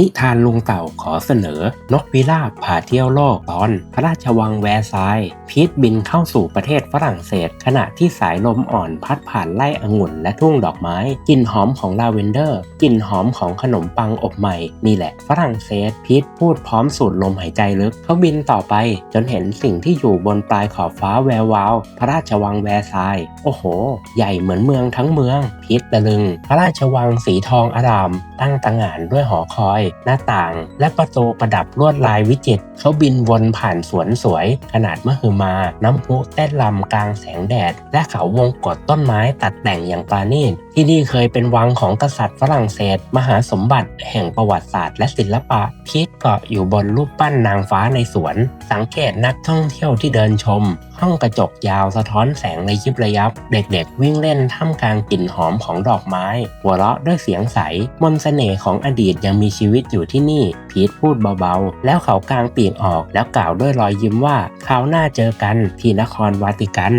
นิทานลุงเต่าขอเสนอ นกพิราบพาเที่ยวโลกตอน พระราชวังแวร์ซายพีทบินเข้าสู่ประเทศฝรั่งเศส ขณะที่สายลมอ่อนพัดผ่านไร่องุ่นและทุ่งดอกไม้กลิ่นหอมของลาเวนเดอร์กลิ่นหอมของขนมปังอบใหม่ นี่แหละ ฝรั่งเศสพีทพูดพร้อมสูดลมหายใจลึกเขาบินต่อไป จนเห็นสิ่งที่อยู่บนปลายขอบฟ้าแวววาว พระราชวังแวร์ซายโอ้โห ใหญ่เหมือนเมืองทั้งเมืองพีทตะลึง พระราชวังสีทองอาราม ตั้งตางานด้วยหอคอยหน้าต่าง และประตูประดับลวดลายวิจิตรเขาบินวนผ่านสวนสวย ขนาดมหึมา น้ำพุเต้นลำกลางแสงแดด และเขาวงกฏต้นไม้ตัดแต่งอย่างปราณีตที่นี่เคยเป็นวังของกษัตริย์ฝรั่งเศส มหาสมบัติแห่งประวัติศาสตร์และศิลปะพีทเกาะอยู่บนรูปปั้นนางฟ้าในสวน สังเกตนักท่องเที่ยวที่เดินชม ห้องกระจกยาวสะท้อนแสงในยิบระยับ เด็กๆ วิ่งเล่นท่ามกลางกลิ่นหอมของดอกไม้ หัวเราะด้วยเสียงใส มนสเสน่ห์ของอดีตยังมีชีวิตอยู่ที่นี่ พีทพูดเบาๆ แล้วเขากางปีกออกแล้วกล่าวด้วยรอยยิ้มว่าคราวหน้าเจอกันที่นครวาติกัน